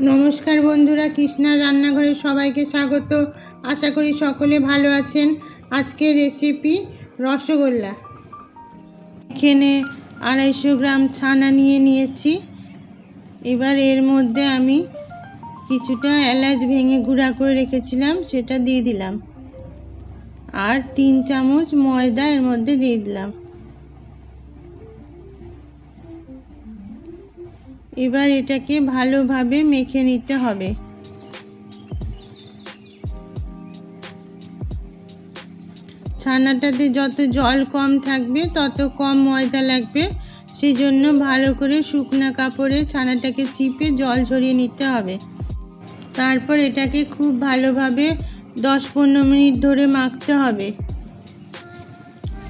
নমস্কার বন্ধুরা, কৃষ্ণার রান্নাঘরে সবাইকে স্বাগত। আশা করি সকলে ভালো আছেন। আজকের রেসিপি রসগোল্লা। এখানে আড়াইশো গ্রাম ছানা নিয়ে নিয়েছি। এবার এর মধ্যে আমি কিছুটা এলাচ ভেঙে গুঁড়া করে রেখেছিলাম, সেটা দিয়ে দিলাম। আর তিন চামচ ময়দা এর মধ্যে দিয়ে দিলাম। এবার এটাকে ভালোভাবে মেখে নিতে হবে। ছানাটাতে যত জল কম থাকবে, তত কম ময়দা লাগবে। সেই জন্য ভালো করে শুকনা কাপড়ে ছানাটাকে চিপে জল ঝরিয়ে নিতে হবে। তারপর এটাকে খুব ভালোভাবে দশ পনেরো মিনিট ধরে মাখতে হবে।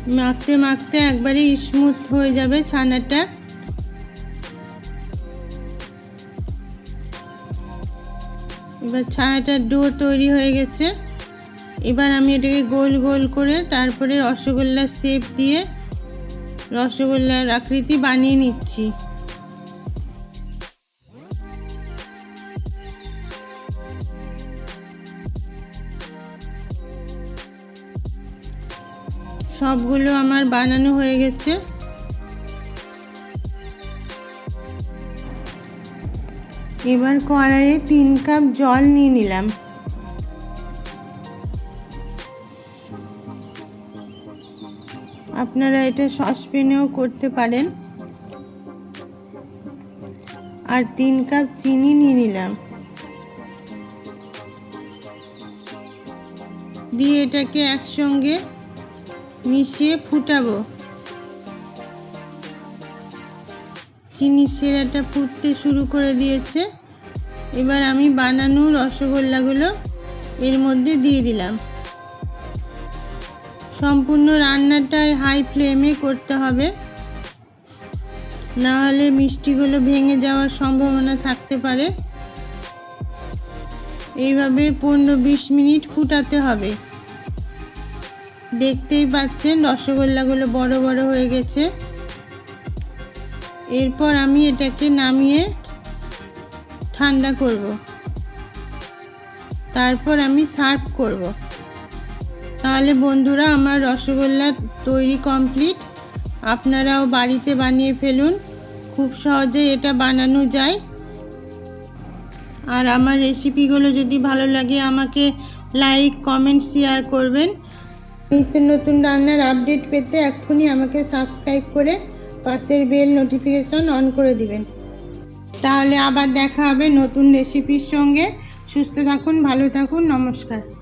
মাখতে মাখতে একবারে স্মুথ হয়ে যাবে ছানাটা। এবার ছানাটার ডো তৈরি হয়ে গেছে। এবার আমি এটাকে গোল গোল করে তারপরে রসগোল্লার শেপ দিয়ে রসগোল্লার আকৃতি বানিয়ে নিচ্ছি। সবগুলো আমার বানানো হয়ে গেছে। এবার কড়াইয়ে তিন কাপ জল নিয়ে নিলাম। আপনারা এটা সসপ্যানেও করতে পারেন। আর তিন কাপ চিনি নিয়ে নিলাম। দিয়ে এটাকে একসঙ্গে মিশিয়ে ফুটাবো। চিনি সেরাটা ফুটতে শুরু করে দিয়েছে। এবার আমি বানানো রসগোল্লাগুলো এর মধ্যে দিয়ে দিলাম। সম্পূর্ণ রান্নাটাই হাই ফ্লেমে করতে হবে। না হলে মিষ্টিগুলো ভেঙে যাওয়ার সম্ভাবনা থাকতে পারে। এইভাবে পনেরো বিশ মিনিট ফুটাতে হবে। দেখতেই পাচ্ছেন রসগোল্লাগুলো বড় বড় হয়ে গেছে। এরপর আমি এটাকে নামিয়ে ঠান্ডা করব। তারপর আমি সার্ভ করব। তাহলে বন্ধুরা, আমার রসগোল্লা তৈরি কমপ্লিট। আপনারাও বাড়িতে বানিয়ে ফেলুন। খুব সহজে এটা বানানো যায়। আর আমার রেসিপিগুলো যদি ভালো লাগে, আমাকে লাইক, কমেন্ট, শেয়ার করবেন। নিত্য নতুন রান্নার আপডেট পেতে এক্ষুনি আমাকে সাবস্ক্রাইব করে পাশের বেল নোটিফিকেশন অন করে দিবেন। তাহলে আবার দেখা হবে নতুন রেসিপির সঙ্গে। সুস্থ থাকুন, ভালো থাকুন, নমস্কার।